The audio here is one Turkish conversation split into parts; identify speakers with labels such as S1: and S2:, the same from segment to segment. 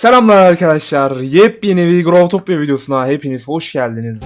S1: Selamlar arkadaşlar. Yepyeni bir Growtopia videosuna hepiniz hoş geldiniz.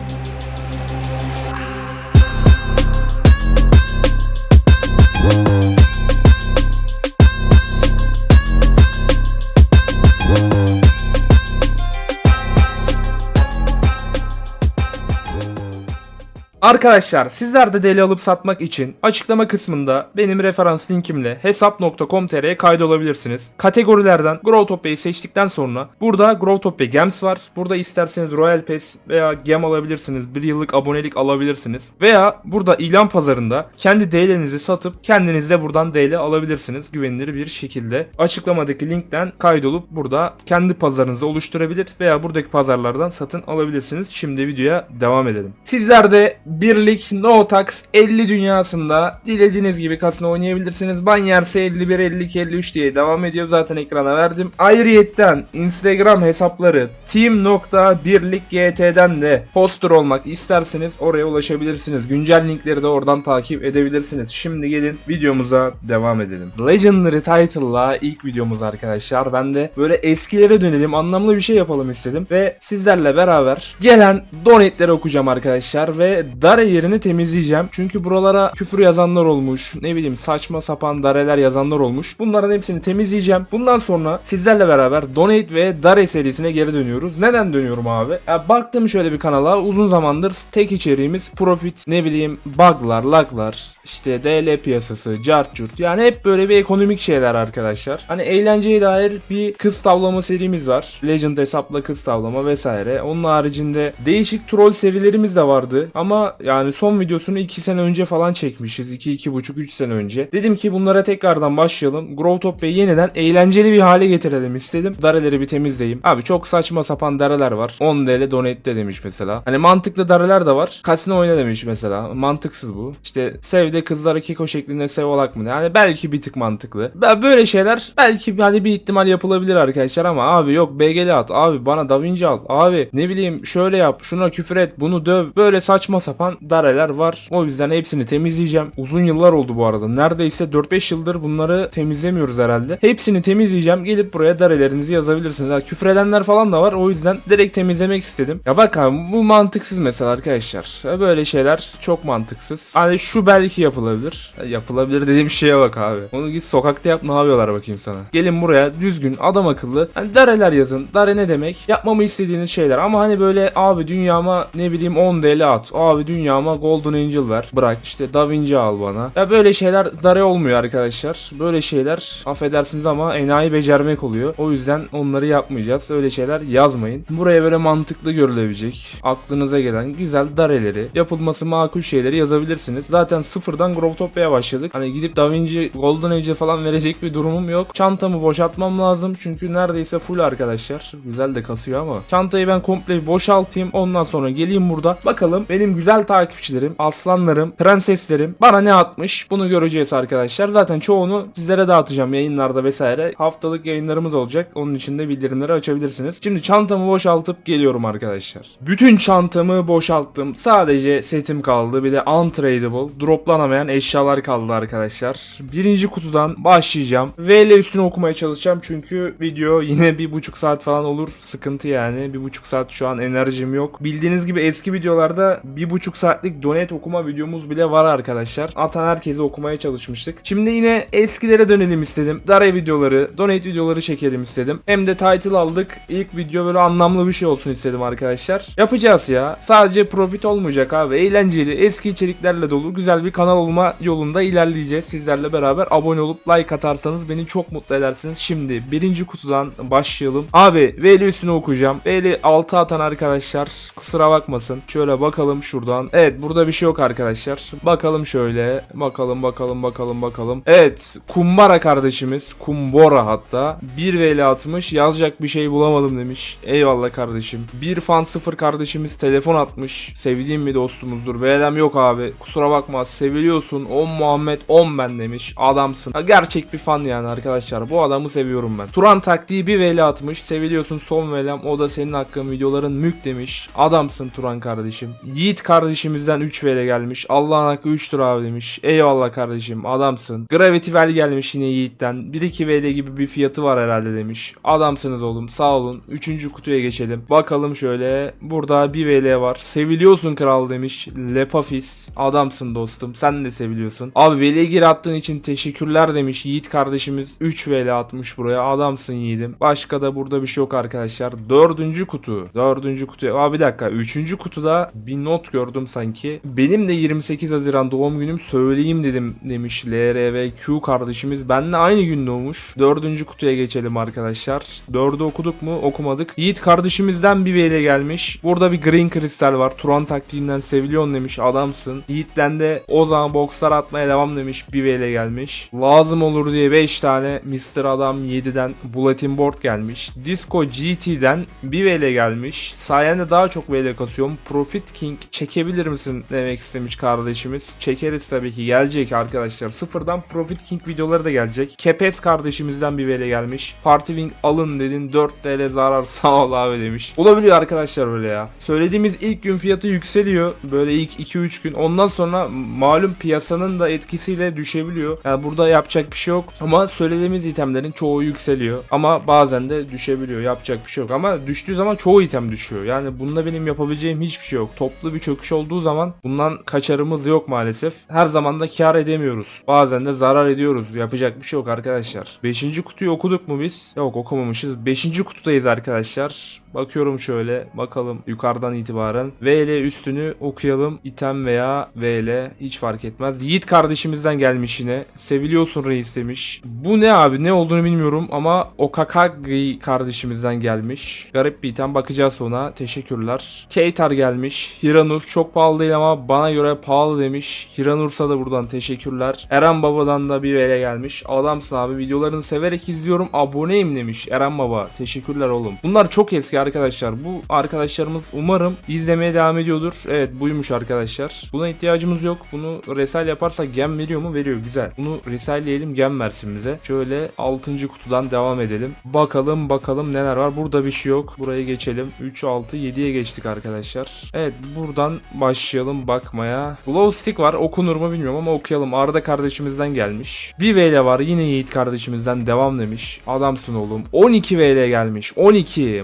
S1: Arkadaşlar sizler de deli alıp satmak için açıklama kısmında benim referans linkimle hesap.com.tr'ye kaydolabilirsiniz. Kategorilerden Growtopia'yı seçtikten sonra burada Growtopia Games var. Burada isterseniz Royal Pass veya Gem alabilirsiniz. Bir yıllık abonelik alabilirsiniz. Veya burada ilan pazarında kendi DL'nizi satıp kendiniz de buradan DL alabilirsiniz. Güvenilir bir şekilde. Açıklamadaki linkten kaydolup burada kendi pazarınızı oluşturabilir veya buradaki pazarlardan satın alabilirsiniz. Şimdi videoya devam edelim. Sizler de birlik no tax 50 dünyasında dilediğiniz gibi kasino oynayabilirsiniz. Ban yerse 51, 52, 53 diye devam ediyor. Zaten ekrana verdim. Ayrıyetten Instagram hesapları team.birlikgt'den de poster olmak isterseniz oraya ulaşabilirsiniz. Güncel linkleri de oradan takip edebilirsiniz. Şimdi gelin videomuza devam edelim. Legendary Title'la ilk videomuz arkadaşlar. Ben de böyle eskilere dönelim anlamlı bir şey yapalım istedim. Ve sizlerle beraber gelen donate'leri okuyacağım arkadaşlar. Ve dare yerini temizleyeceğim. Çünkü buralara küfür yazanlar olmuş. Ne bileyim saçma sapan dareler yazanlar olmuş. Bunların hepsini temizleyeceğim. Bundan sonra sizlerle beraber donate ve dare serisine geri dönüyoruz. Neden dönüyorum abi? Ya baktım şöyle bir kanala uzun zamandır tek içeriğimiz profit ne bileyim buglar, laglar, işte DL piyasası, cart curt. Yani hep böyle bir ekonomik şeyler arkadaşlar. Hani eğlenceye dair bir kız tavlama serimiz var. Legend hesapla kız tavlama vesaire. Onun haricinde değişik troll serilerimiz de vardı. Ama yani son videosunu 2 sene önce falan çekmişiz. 2 iki, 2,5 3 sene önce. Dedim ki bunlara tekrardan başlayalım. Growtopia'yı yeniden eğlenceli bir hale getirelim istedim. Dareleri bir temizleyeyim. Abi çok saçma sapan dareler var. 10 TL donate de demiş mesela. Hani mantıklı dareler de var. Kasino oyna demiş mesela. Mantıksız bu. İşte sevde kızlara keko şeklinde sev olak mı? Yani belki bir tık mantıklı. Böyle şeyler belki hani bir ihtimal yapılabilir arkadaşlar ama abi yok BG'li at. Abi bana Da Vinci al. Abi ne bileyim şöyle yap. Şuna küfür et. Bunu döv. Böyle saçma sapan dareler var. O yüzden hepsini temizleyeceğim. Uzun yıllar oldu bu arada. Neredeyse 4-5 yıldır bunları temizlemiyoruz herhalde. Hepsini temizleyeceğim. Gelip buraya darelerinizi yazabilirsiniz. Ha, küfür edenler falan da var. O yüzden direkt temizlemek istedim. Ya bak abi bu mantıksız mesela arkadaşlar. Ya Böyle şeyler çok mantıksız. Hani şu belki yapılabilir. Ya Yapılabilir dediğim şeye bak abi. Onu git sokakta yap ne yapıyorlar bakayım sana. Gelin buraya düzgün adam akıllı. Hani dareler yazın. Dare ne demek? Yapmamı istediğiniz şeyler. Ama hani böyle abi dünyama ne bileyim 10 DL at. Abi dünyama Golden Angel ver. Bırak işte Da Vinci al bana. Ya böyle şeyler dare olmuyor arkadaşlar. Böyle şeyler affedersiniz ama enayi becermek oluyor. O yüzden onları yapmayacağız. Öyle şeyler yazmayın. Buraya böyle mantıklı görülebilecek, aklınıza gelen güzel dareleri, yapılması makul şeyleri yazabilirsiniz. Zaten sıfırdan Growtopia'ya başladık. Hani gidip Da Vinci Golden Age falan verecek bir durumum yok. Çantamı boşaltmam lazım çünkü neredeyse full arkadaşlar. Güzel de kasıyor ama. Çantayı ben komple boşaltayım. Ondan sonra geleyim burada. Bakalım benim güzel takipçilerim, aslanlarım, prenseslerim bana ne atmış bunu göreceğiz arkadaşlar. Zaten çoğunu sizlere dağıtacağım yayınlarda vesaire. Haftalık yayınlarımız olacak. Onun için de bildirimleri açabilirsiniz. Şimdi çantamı boşaltıp geliyorum arkadaşlar. Bütün çantamı boşalttım. Sadece setim kaldı. Bir de untradable, droplanamayan eşyalar kaldı arkadaşlar. Birinci kutudan başlayacağım. VL üstünü okumaya çalışacağım çünkü video yine bir buçuk saat falan olur. Sıkıntı yani. Bir buçuk saat şu an enerjim yok. Bildiğiniz gibi eski videolarda bir buçuk saatlik donate okuma videomuz bile var arkadaşlar. Atan herkese okumaya çalışmıştık. Şimdi yine eskilere dönelim istedim. Dare videoları, donate videoları çekelim istedim. Hem de title aldık. İlk video böyle anlamlı bir şey olsun istedim arkadaşlar. Yapacağız ya. Sadece profit olmayacak abi. Eğlenceli, eski içeriklerle dolu güzel bir kanal olma yolunda ilerleyeceğiz. Sizlerle beraber abone olup like atarsanız beni çok mutlu edersiniz. Şimdi birinci kutudan başlayalım. Abi VL üstünü okuyacağım. VL 6 atan arkadaşlar kusura bakmasın. Şöyle bakalım şuradan. Evet burada bir şey yok arkadaşlar. Bakalım şöyle. Bakalım bakalım bakalım bakalım. Evet Kumbara kardeşimiz. Kumbora hatta. 1 VL atmış. Yazacak bir şey bulamadım demiş. Eyvallah kardeşim. Bir fan sıfır kardeşimiz telefon atmış. Sevdiğim bir dostumuzdur. VL'm yok abi. Kusura bakma. Seviliyorsun. 10 Muhammed 10 ben demiş. Adamsın. Gerçek bir fan yani arkadaşlar. Bu adamı seviyorum ben. Turan taktiği bir VL atmış. Seviliyorsun son VL'm. O da senin hakkın videoların mük demiş. Adamsın Turan kardeşim. Yiğit kardeşimizden 3 VL gelmiş. Allah'ın hakkı 3'tür abi demiş. Eyvallah kardeşim. Adamsın. Gravity Well gelmiş yine Yiğit'ten. 1-2 VL gibi bir fiyatı var herhalde demiş. Adamsınız oğlum. Sağ olun. Üçüncü kutuya geçelim. Bakalım şöyle. Burada bir VL var. Seviliyorsun kral demiş. Lepafis. Adamsın dostum. Sen de seviliyorsun. Abi VL gir attığın için teşekkürler demiş. Yiğit kardeşimiz 3 VL atmış buraya. Adamsın Yiğidim. Başka da burada bir şey yok arkadaşlar. Dördüncü kutu. Dördüncü kutu. Aa bir dakika. Üçüncü kutuda bir not gördüm sanki. Benim de 28 Haziran doğum günüm söyleyeyim dedim demiş LRVQ kardeşimiz. Benle aynı gün doğmuş. Dördüncü kutuya geçelim arkadaşlar. Dördü okuduk mu? Okumadık. Yiğit kardeşimizden bir VL gelmiş. Burada bir green kristal var. Turan taktiğinden seviliyorsun demiş. Adamsın. Yiğit'ten de o zaman bokslar atmaya devam demiş. VL gelmiş. Lazım olur diye 5 tane Mr. Adam 7'den Bulletin Board gelmiş. Disco GT'den VL gelmiş. Sayende daha çok VL kasıyorum. Profit King çekebilir misin demek istemiş kardeşimiz. Çekeriz tabii ki. Gelecek arkadaşlar. Sıfırdan Profit King videoları da gelecek. Kepes kardeşimizden bir VL gelmiş. Party Wing alın dedin 4 TL zarar sağ ol abi demiş. Olabiliyor arkadaşlar böyle ya. Söylediğimiz ilk gün fiyatı yükseliyor. Böyle ilk 2-3 gün. Ondan sonra malum piyasanın da etkisiyle düşebiliyor. Yani burada yapacak bir şey yok. Ama söylediğimiz itemlerin çoğu yükseliyor. Ama bazen de düşebiliyor. Yapacak bir şey yok. Ama düştüğü zaman çoğu item düşüyor. Yani bunda benim yapabileceğim hiçbir şey yok. Toplu bir çöküş olduğu zaman bundan kaçarımız yok maalesef. Her zaman da kar edemiyoruz. Bazen de zarar ediyoruz. Yapacak bir şey yok arkadaşlar. 5. kutuyu okuduk mu biz? Yok okumamışız. 5. kutudayız arkadaşlar. Bakıyorum şöyle bakalım yukarıdan itibaren. VL üstünü okuyalım. İtem veya VL hiç fark etmez. Yiğit kardeşimizden gelmiş yine. Seviliyorsun reis demiş. Bu ne abi ne olduğunu bilmiyorum ama Okakagi kardeşimizden gelmiş. Garip bir item bakacağız ona. Teşekkürler. Keitar gelmiş. Hiranus çok pahalı değil ama bana göre pahalı demiş. Hiranurs'a da buradan teşekkürler. Eren Baba'dan da bir VL gelmiş. Adamsın abi videolarını severek izliyorum. Aboneyim demiş Eren Baba. Teşekkürler oğlum. Bunlar çok eski arkadaşlar. Bu arkadaşlarımız umarım izlemeye devam ediyordur. Evet buymuş arkadaşlar. Buna ihtiyacımız yok. Bunu resal yaparsak gem veriyor mu? Veriyor. Güzel. Bunu resalleyelim gem versin bize. Şöyle 6. kutudan devam edelim. Bakalım bakalım neler var. Burada bir şey yok. Buraya geçelim. 3, 6, 7'ye geçtik arkadaşlar. Evet buradan başlayalım bakmaya. Glow stick var. Okunur mu bilmiyorum ama okuyalım. Arda kardeşimizden gelmiş. Bir VL var. Yine Yiğit kardeşimizden devam demiş. Adamsın oğlum. 12 VL gelmiş. 12.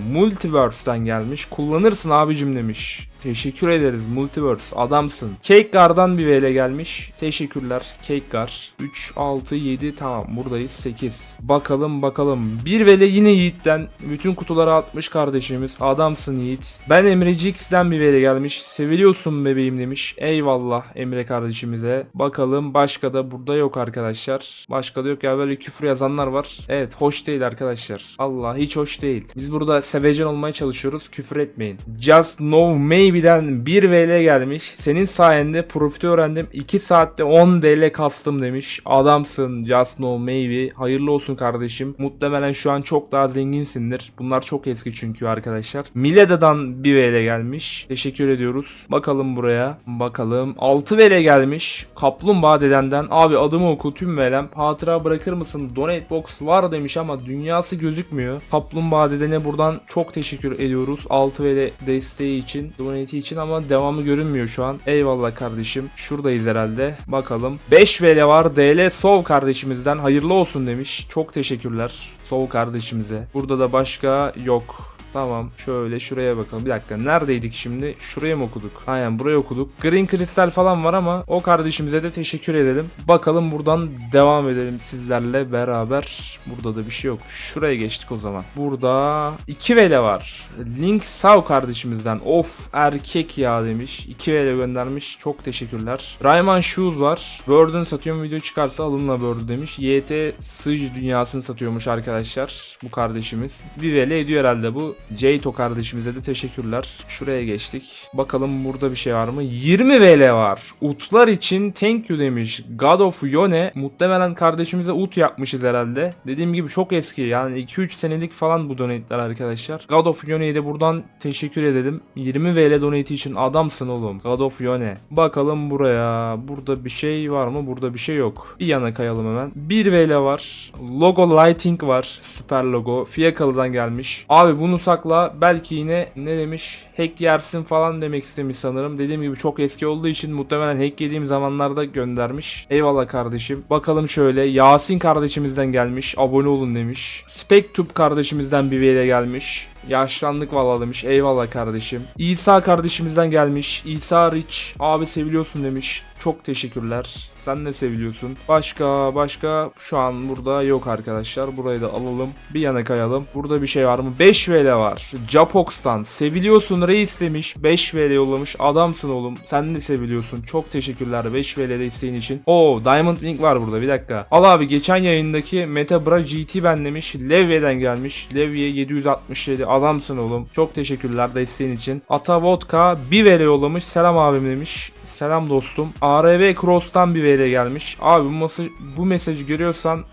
S1: Multiverse'den gelmiş. Kullanırsın abicim demiş. Teşekkür ederiz Multiverse adamsın. Cake Gar'dan bir VL gelmiş. Teşekkürler Cake Gar. 3, 6, 7 tamam buradayız 8. Bakalım bakalım. Bir VL yine Yiğit'ten. Bütün kutuları atmış kardeşimiz. Adamsın Yiğit. Ben Emre Jix'den bir VL gelmiş. Seviliyorsun bebeğim demiş. Eyvallah Emre kardeşimize. Bakalım başka da burada yok arkadaşlar. Başka da yok ya böyle küfür yazanlar var. Evet hoş değil arkadaşlar. Allah hiç hoş değil. Biz burada sevecen olmaya çalışıyoruz. Küfür etmeyin. Just Know Maybe'den 1 VL gelmiş. Senin sayende profiti öğrendim. 2 saatte 10 DL kastım demiş. Adamsın Just Know Maybe. Hayırlı olsun kardeşim. Muhtemelen şu an çok daha zenginsindir. Bunlar çok eski çünkü arkadaşlar. Mileda'dan 1 VL gelmiş. Teşekkür ediyoruz. Bakalım buraya. Bakalım. 6 VL gelmiş. Kaplumbağa dedenden. Abi adımı oku tüm VL'm. Hatıra bırakır mısın? Donate box var demiş ama dünyası gözükmüyor. Kaplumbağa dedene buradan çok teşekkür ediyoruz. 6 VL desteği için. Donate için ama devamı görünmüyor şu an. Eyvallah kardeşim. Şuradayız herhalde. Bakalım. 5 VL var. DL Sov kardeşimizden. Hayırlı olsun demiş. Çok teşekkürler. Sov kardeşimize. Burada da başka yok. Tamam şöyle şuraya bakalım. Bir dakika neredeydik şimdi? Şuraya mı okuduk? Aynen buraya okuduk. Green kristal falan var ama o kardeşimize de teşekkür edelim. Bakalım buradan devam edelim sizlerle beraber. Burada da bir şey yok. Şuraya geçtik o zaman. Burada 2 vele var. Link Sav kardeşimizden. Of erkek ya demiş. 2 vele göndermiş. Çok teşekkürler. Rayman Shoes var. Bird'ün satıyorum video çıkarsa alınla Bird'ü demiş. YT Sıcı dünyasını satıyormuş arkadaşlar. Bu kardeşimiz. Bir vele ediyor herhalde bu. Jayto kardeşimize de teşekkürler. Şuraya geçtik. Bakalım burada bir şey var mı? 20 VL var. Utlar için thank you demiş. God of Yone. Muhtemelen kardeşimize ut yapmışız herhalde. Dediğim gibi çok eski. Yani 2-3 senelik falan bu donate'ler arkadaşlar. God of Yone'ye de buradan teşekkür edelim. 20 VL donate için adamsın oğlum. God of Yone. Bakalım buraya. Burada bir şey var mı? Burada bir şey yok. Bir yana kayalım hemen. 1 VL var. Logo Lighting var. Süper logo. Fiyakalı'dan gelmiş. Abi bunu sakla. Belki yine ne demiş? Hack yersin falan demek istemiş sanırım. Dediğim gibi çok eski olduğu için muhtemelen hack yediğim zamanlarda göndermiş. Eyvallah kardeşim. Bakalım şöyle. Yasin kardeşimizden gelmiş. Abone olun demiş. Spectube kardeşimizden bir VL gelmiş. Yaşlandık valla demiş. Eyvallah kardeşim. İsa kardeşimizden gelmiş. İsa Rich. Abi seviliyorsun demiş. Çok teşekkürler. Sen de seviliyorsun. Başka başka şu an burada yok arkadaşlar. Burayı da alalım. Bir yana kayalım. Burada bir şey var mı? 5 VL var. Japox'tan. Seviliyorsun reis demiş. 5 VL yollamış. Adamsın oğlum. Sen de seviliyorsun. Çok teşekkürler 5 VL desteğin için. Oo Diamond Link var burada. Bir dakika. Al abi geçen yayındaki Metabra GT ben demiş. Levye'den gelmiş. Levye 767. Adamsın oğlum. Çok teşekkürler desteğin için. Ata Vodka 1 VL yollamış. Selam abim demiş. Selam dostum. ARV Cross'tan bir VL gelmiş. Abi bu, mesaj, bu mesajı görüyorsan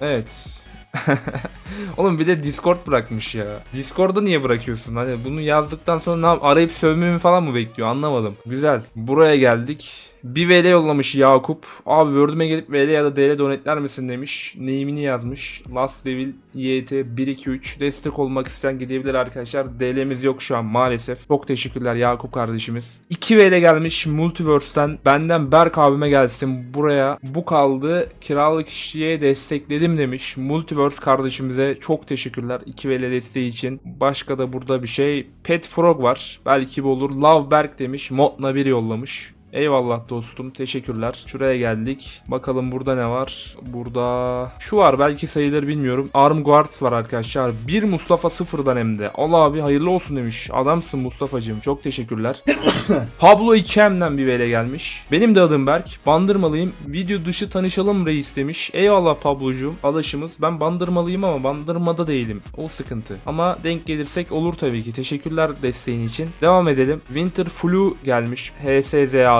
S1: evet. Oğlum bir de Discord bırakmış ya. Discord'u niye bırakıyorsun? Hani bunu yazdıktan sonra ne arayıp sövmemi falan mı bekliyor? Anlamadım. Güzel. Buraya geldik. Bir VL yollamış Yakup. Abi Word'üme gelip VL ya da DL donetler misin demiş. Neyimini yazmış. Last Devil YT 123 destek olmak isteyen gidebilir arkadaşlar. DL'miz yok şu an maalesef. Çok teşekkürler Yakup kardeşimiz. 2 VL gelmiş Multiverse'ten. Benden Berk abime gelsin buraya. Bu kaldı. Kiralık işçiye destekledim demiş. Multiverse kardeşimize çok teşekkürler 2 VL desteği için. Başka da burada bir şey. Pet Frog var. Belki bu olur. Love Berk demiş. Modna bir yollamış. Eyvallah dostum. Teşekkürler. Şuraya geldik. Bakalım burada ne var? Burada şu var belki sayılır bilmiyorum. Arm Guards var arkadaşlar. Bir Mustafa sıfırdan hem de. Allah abi hayırlı olsun demiş. Adamsın Mustafa'cığım. Çok teşekkürler. Pablo 2M'den bir vele gelmiş. Benim de adım Berk. Bandırmalıyım. Video dışı tanışalım reis demiş. Eyvallah Pablocuğum. Alışımız. Ben bandırmalıyım ama bandırmada değilim. O sıkıntı. Ama denk gelirsek olur tabii ki. Teşekkürler desteğin için. Devam edelim. Winter Flu gelmiş.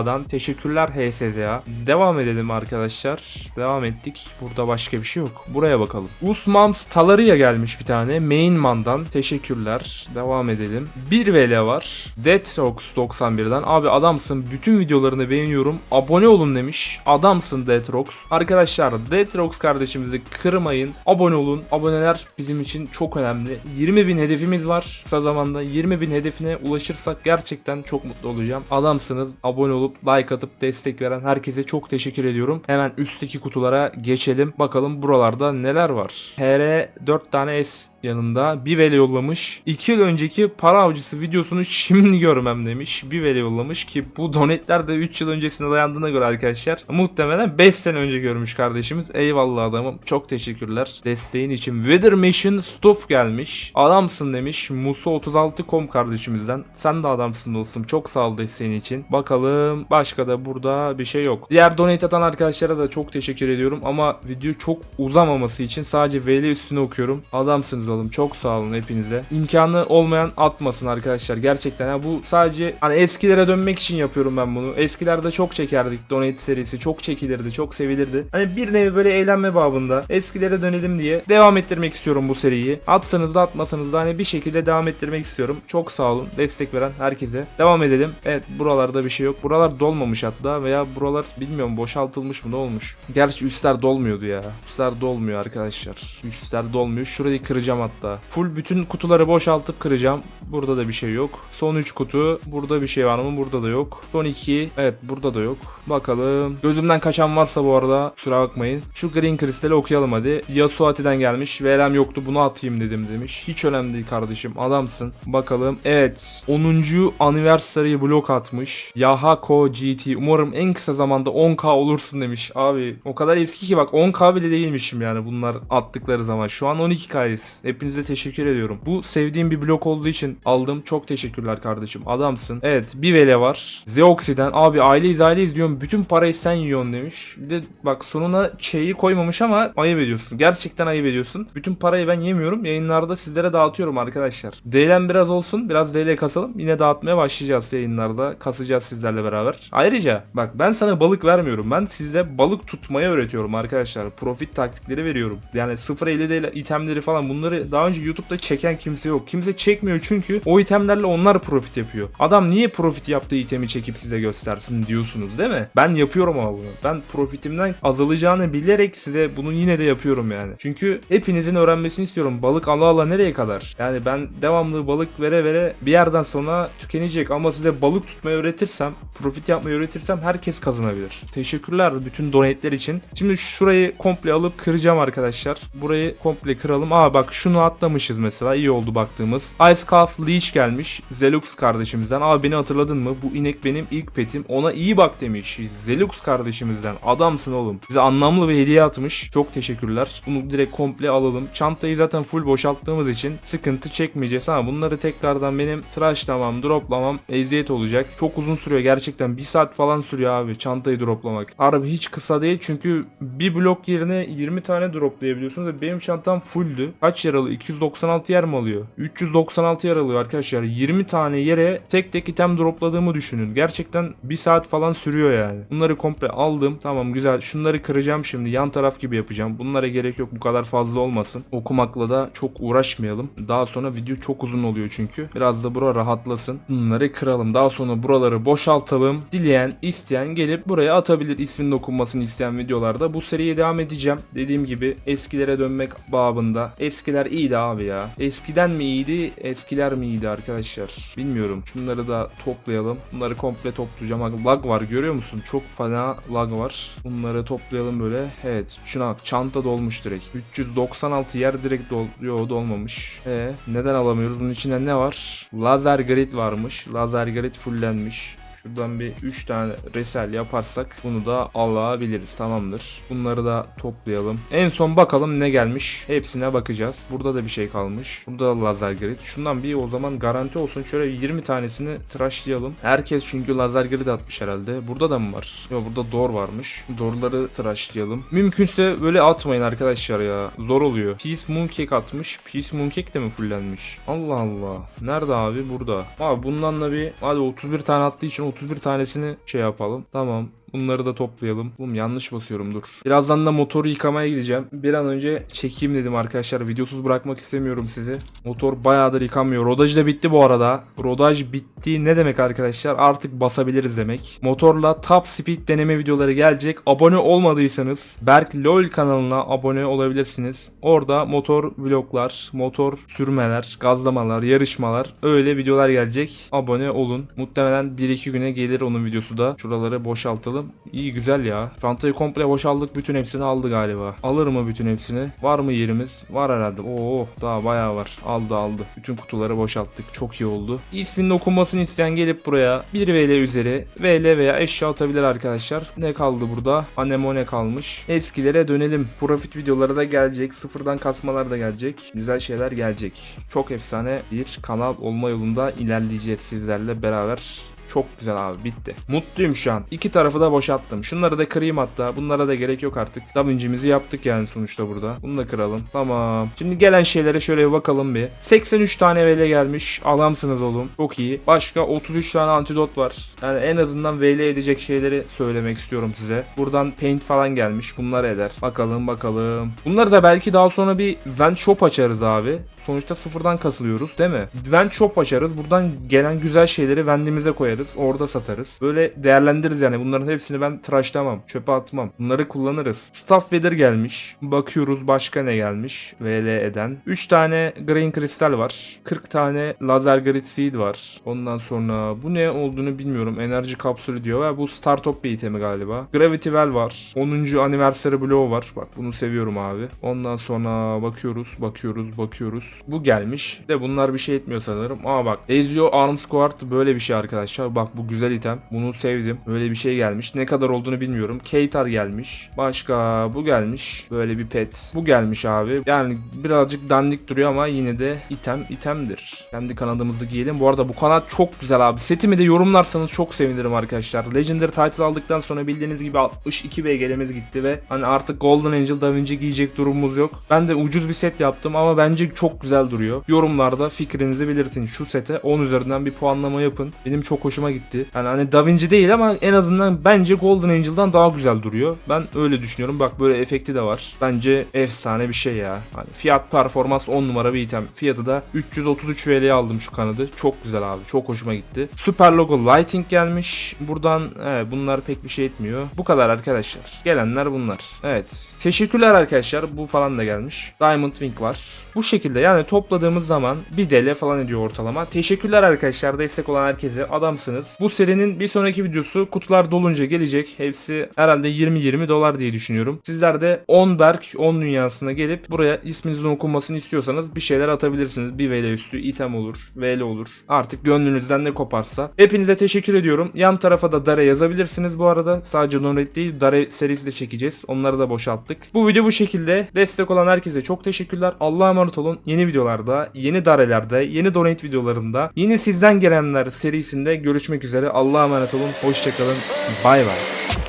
S1: HSZA'dan. Teşekkürler HSZA. Devam edelim arkadaşlar. Devam ettik. Burada başka bir şey yok. Buraya bakalım. Usmams Talaria gelmiş bir tane. Mainman'dan. Teşekkürler. Devam edelim. Bir VL var. Deathrox 91'den. Abi adamsın. Bütün videolarını beğeniyorum. Abone olun demiş. Adamsın Deathrox. Arkadaşlar Deathrox kardeşimizi kırmayın. Abone olun. Aboneler bizim için çok önemli. 20 bin hedefimiz var. Kısa zamanda 20 bin hedefine ulaşırsak gerçekten çok mutlu olacağım. Adamsınız. Abone olup like atıp destek veren herkese çok teşekkür ediyorum. Hemen üstteki kutulara geçelim. Bakalım buralarda neler var. HR 4 tane S yanında bir veli yollamış. 2 yıl önceki para avcısı videosunu şimdi görmem demiş. Bir veli yollamış ki bu donetler de 3 yıl öncesine dayandığına göre arkadaşlar muhtemelen 5 sene önce görmüş kardeşimiz. Eyvallah adamım. Çok teşekkürler. Desteğin için. Weather Machine Stuff gelmiş. Adamsın demiş. Musa36.com kardeşimizden. Sen de adamsın dostum. Çok sağ ol desteğin için. Bakalım başka da burada bir şey yok. Diğer donate atan arkadaşlara da çok teşekkür ediyorum ama video çok uzamaması için sadece VL üstüne okuyorum. Adamsınız oğlum. Çok sağ olun hepinize. İmkanı olmayan atmasın arkadaşlar. Gerçekten ya bu sadece hani eskilere dönmek için yapıyorum ben bunu. Eskilerde çok çekerdik donate serisi. Çok çekilirdi, çok sevilirdi. Hani bir nevi böyle eğlenme babında eskilere dönelim diye devam ettirmek istiyorum bu seriyi. Atsanız da atmasanız da hani bir şekilde devam ettirmek istiyorum. Çok sağ olun destek veren herkese. Devam edelim. Evet buralarda bir şey yok. Buralar dolmamış hatta veya buralar bilmiyorum boşaltılmış mı ne olmuş. Gerçi üstler dolmuyordu ya. Üstler dolmuyor arkadaşlar. Üstler dolmuyor. Şurayı kıracağım hatta. Full bütün kutuları boşaltıp kıracağım. Burada da bir şey yok. Son 3 kutu. Burada bir şey var mı? Burada da yok. Son 2. Evet burada da yok. Bakalım. Gözümden kaçan varsa bu arada kusura bakmayın. Şu Green Crystal'i okuyalım hadi. Yasuati'den gelmiş. VLM yoktu bunu atayım dedim demiş. Hiç önemli değil kardeşim. Adamsın. Bakalım. Evet. 10. Anniversary blok atmış. Yahako GT. Umarım en kısa zamanda 10k olursun demiş. Abi o kadar eski ki bak 10k bile değilmişim yani bunlar attıkları zaman. Şu an 12k'yız. Hepinize teşekkür ediyorum. Bu sevdiğim bir blok olduğu için aldım. Çok teşekkürler kardeşim. Adamsın. Evet bir vele var. Zeoxy'den abi aileyiz aileyiz diyorum. Bütün parayı sen yiyorsun demiş. Bir de bak sonuna şeyi koymamış ama ayıp ediyorsun. Gerçekten ayıp ediyorsun. Bütün parayı ben yemiyorum. Yayınlarda sizlere dağıtıyorum arkadaşlar. DL'm biraz olsun. Biraz DL kasalım. Yine dağıtmaya başlayacağız yayınlarda. Kasacağız sizlerle beraber. Ayrıca bak ben sana balık vermiyorum. Ben size balık tutmayı öğretiyorum arkadaşlar. Profit taktikleri veriyorum. Yani 0.50 itemleri falan bunları daha önce YouTube'da çeken kimse yok. Kimse çekmiyor çünkü o itemlerle onlar profit yapıyor. Adam niye profit yaptığı itemi çekip size göstersin diyorsunuz değil mi? Ben yapıyorum ama bunu. Ben profitimden azalacağını bilerek size bunu yine de yapıyorum yani. Çünkü hepinizin öğrenmesini istiyorum. Balık ala ala nereye kadar? Yani ben devamlı balık vere vere bir yerden sonra tükenecek ama size balık tutmayı öğretirsem, profit yapmayı öğretirsem herkes kazanabilir. Teşekkürler bütün donetler için. Şimdi şurayı komple alıp kıracağım arkadaşlar. Burayı komple kıralım. Aa bak şunu atlamışız mesela. İyi oldu baktığımız. Ice Calf Leech gelmiş. Zelux kardeşimizden. Aa beni hatırladın mı? Bu inek benim ilk petim. Ona iyi bak demiş. Zelux kardeşimizden. Adamsın oğlum. Bize anlamlı bir hediye atmış. Çok teşekkürler. Bunu direkt komple alalım. Çantayı zaten full boşalttığımız için sıkıntı çekmeyeceğiz ama bunları tekrardan benim tıraşlamam, droplamam eziyet olacak. Çok uzun sürüyor gerçekten. Bir saat falan sürüyor abi çantayı droplamak. Harbi hiç kısa değil çünkü bir blok yerine 20 tane droplayabiliyorsunuz benim çantam fulldü. Kaç yer alıyor? 296 yer mi alıyor? 396 yer alıyor arkadaşlar. 20 tane yere tek tek item dropladığımı düşünün. Gerçekten bir saat falan sürüyor yani. Bunları komple aldım. Tamam güzel. Şunları kıracağım şimdi. Yan taraf gibi yapacağım. Bunlara gerek yok. Bu kadar fazla olmasın. Okumakla da çok uğraşmayalım. Daha sonra video çok uzun oluyor çünkü. Biraz da bura rahatlasın. Bunları kıralım. Daha sonra buraları boşaltalım. Dileyen, isteyen gelip buraya atabilir isminin okunmasını isteyen videolarda. Bu seriye devam edeceğim. Dediğim gibi eskilere dönmek babında. Eskiler iyiydi abi ya. Eskiden mi iyiydi, eskiler mi iyiydi arkadaşlar? Bilmiyorum. Şunları da toplayalım. Bunları komple toplayacağım. Lag var görüyor musun? Çok fena lag var. Bunları toplayalım böyle. Evet. Şuna. Çanta dolmuş direkt. 396 yer direkt dol Yo dolmamış. E neden alamıyoruz? Bunun içinde ne var? Lazer grid varmış. Lazer grid fullenmiş. Şuradan bir 3 tane resel yaparsak bunu da alabiliriz. Tamamdır. Bunları da toplayalım. En son bakalım ne gelmiş. Hepsine bakacağız. Burada da bir şey kalmış. Burada da lazer grid. Şundan bir o zaman garanti olsun. Şöyle 20 tanesini tıraşlayalım. Herkes çünkü lazer grid atmış herhalde. Burada da mı var? Yok burada dor varmış. Dorları tıraşlayalım. Mümkünse böyle atmayın arkadaşlar ya. Zor oluyor. Peace Mooncake atmış. Peace Mooncake de mi fullenmiş? Allah Allah. Nerede abi? Burada. Abi bundan da bir hadi 31 tane attığı için 31 tanesini şey yapalım. Tamam. Bunları da toplayalım. Oğlum yanlış basıyorum dur. Birazdan da motoru yıkamaya gideceğim. Bir an önce çekeyim dedim arkadaşlar. Videosuz bırakmak istemiyorum sizi. Motor bayağıdır yıkanmıyor. Rodaj da bitti bu arada. Rodaj bitti ne demek arkadaşlar? Artık basabiliriz demek. Motorla top speed deneme videoları gelecek. Abone olmadıysanız Berk LOL kanalına abone olabilirsiniz. Orada motor vloglar, motor sürmeler, gazlamalar, yarışmalar öyle videolar gelecek. Abone olun. Muhtemelen 1-2 güne gelir onun videosu da. Şuraları boşaltalım. İyi güzel ya. Çantayı komple boşaldık. Bütün hepsini aldı galiba. Alır mı bütün hepsini? Var mı yerimiz? Var herhalde. Oo daha bayağı var. Aldı aldı. Bütün kutuları boşalttık. Çok iyi oldu. İsminin okunmasını isteyen gelip buraya 1 VL üzeri VL veya eşya atabilir arkadaşlar. Ne kaldı burada? Anemone kalmış. Eskilere dönelim. Profit videoları da gelecek. Sıfırdan kasmalar da gelecek. Güzel şeyler gelecek. Çok efsane bir kanal olma yolunda ilerleyeceğiz sizlerle beraber. Çok güzel abi bitti. Mutluyum şu an. İki tarafı da boşalttım. Şunları da kırayım hatta. Bunlara da gerek yok artık. Damage'imizi yaptık yani sonuçta burada. Bunu da kıralım. Tamam. Şimdi gelen şeylere şöyle bir bakalım bir. 83 tane VL gelmiş. Alamsınız oğlum. Çok iyi. Başka 33 tane antidot var. Yani en azından VL edecek şeyleri söylemek istiyorum size. Buradan paint falan gelmiş. Bunlar eder. Bakalım bakalım. Bunları da belki daha sonra bir vent shop açarız abi. Sonuçta sıfırdan kasılıyoruz değil mi? Vent shop açarız. Buradan gelen güzel şeyleri vendimize koyarız. Orada satarız. Böyle değerlendiririz yani. Bunların hepsini ben tıraşlamam. Çöpe atmam. Bunları kullanırız. Staff Weather gelmiş. Bakıyoruz başka ne gelmiş. VL eden. 3 tane Green Crystal var. 40 tane Laser Grid Seed var. Ondan sonra bu ne olduğunu bilmiyorum. Enerji kapsülü diyor. Ve bu Startup bir itemi galiba. Gravity Well var. 10. Anniversary Blow var. Bak bunu seviyorum abi. Ondan sonra bakıyoruz, bakıyoruz, bakıyoruz. Bu gelmiş. De bunlar bir şey etmiyor sanırım. Aa bak. Ezio Arm Squad böyle bir şey arkadaşlar. Bak bu güzel item. Bunu sevdim. Böyle bir şey gelmiş. Ne kadar olduğunu bilmiyorum. Keitar gelmiş. Başka bu gelmiş. Böyle bir pet. Bu gelmiş abi. Yani birazcık dandik duruyor ama yine de item itemdir. Kendi kanadımızı giyelim. Bu arada bu kanat çok güzel abi. Setimi de yorumlarsanız çok sevinirim arkadaşlar. Legendary title aldıktan sonra bildiğiniz gibi 62 BG'lemiz gitti ve hani artık Golden Angel Da Vinci giyecek durumumuz yok. Ben de ucuz bir set yaptım ama bence çok güzel duruyor. Yorumlarda fikrinizi belirtin. Şu sete 10 üzerinden bir puanlama yapın. Benim çok hoşuma gitti. Yani hani Da Vinci değil ama en azından bence Golden Angel'dan daha güzel duruyor. Ben öyle düşünüyorum. Bak böyle efekti de var. Bence efsane bir şey ya. Hani fiyat performans 10 numara bir item. Fiyatı da 333 VL'ye aldım şu kanadı. Çok güzel abi. Çok hoşuma gitti. Super logo lighting gelmiş. Buradan evet, bunlar pek bir şey etmiyor. Bu kadar arkadaşlar. Gelenler bunlar. Evet. Teşekkürler arkadaşlar. Bu falan da gelmiş. Diamond Wing var. Bu şekilde yani topladığımız zaman 1 TL falan ediyor ortalama. Teşekkürler arkadaşlar destek olan herkese adamsınız. Bu serinin bir sonraki videosu kutular dolunca gelecek. Hepsi herhalde 20-20 dolar diye düşünüyorum. Sizler de 10 Berk 10 dünyasına gelip buraya isminizin okunmasını istiyorsanız bir şeyler atabilirsiniz. Bir VL üstü item olur, VL olur. Artık gönlünüzden ne koparsa. Hepinize teşekkür ediyorum. Yan tarafa da Dare yazabilirsiniz bu arada. Sadece Donate değil Dare serisi de çekeceğiz. Onları da boşalttık. Bu video bu şekilde. Destek olan herkese çok teşekkürler. Allah'a emanet olun. Yeni videolarda, yeni Dare'lerde, yeni Donate videolarında, yeni sizden gelenler serisinde görüşmek üzere. Allah'a emanet olun. Hoşçakalın. Bay bay.